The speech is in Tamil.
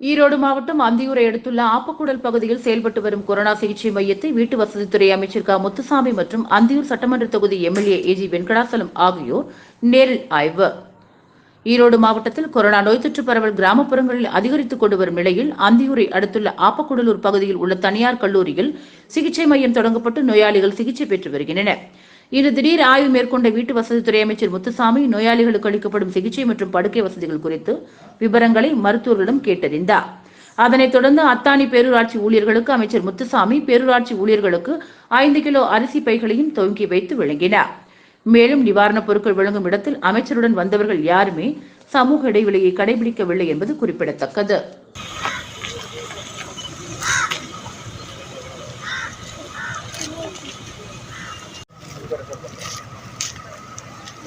ஈரோடு மாவட்டம் அந்தியூரை அடுத்துள்ள ஆப்பக்கூடல் பகுதியில் செயல்பட்டு வரும் கொரோனா சிகிச்சை மையத்தை வீட்டு வசதித்துறை அமைச்சர் க. முத்துசாமி மற்றும் அந்தியூர் சட்டமன்ற தொகுதி எம்எல்ஏ ஏஜி வெங்கடாசலம் ஆகியோர் நேரில் ஆய்வு. ஈரோடு மாவட்டத்தில் கொரோனா நோய் தொற்று பரவல் கிராமப்புறங்களில் அதிகரித்துக் கொண்டு வரும் நிலையில் அந்தியூரை அடுத்துள்ள ஆப்பக்கூடலூர் பகுதியில் உள்ள தனியார் கல்லூரியில் சிகிச்சை மையம் தொடங்கப்பட்டு நோயாளிகள் சிகிச்சை பெற்று வருகின்றனர். இன்று திடீர் ஆய்வு மேற்கொண்ட வீட்டு வசதித்துறை அமைச்சர் முத்துசாமி நோயாளிகளுக்கு அளிக்கப்படும் சிகிச்சை மற்றும் படுக்கை வசதிகள் குறித்து விவரங்களை மருத்துவர்களிடம் கேட்டறிந்தார். அதனைத் தொடர்ந்து அத்தானி பேரூராட்சி ஊழியர்களுக்கு அமைச்சர் முத்துசாமி பேரூராட்சி ஊழியர்களுக்கு ஐந்து கிலோ அரிசி பைகளையும் துவங்கி வைத்து வழங்கினார். மேலும் நிவாரணப் பொருட்கள் வழங்கும் இடத்தில் அமைச்சருடன் வந்தவர்கள் யாருமே சமூக இடைவெளியை கடைபிடிக்கவில்லை என்பது குறிப்பிடத்தக்கது.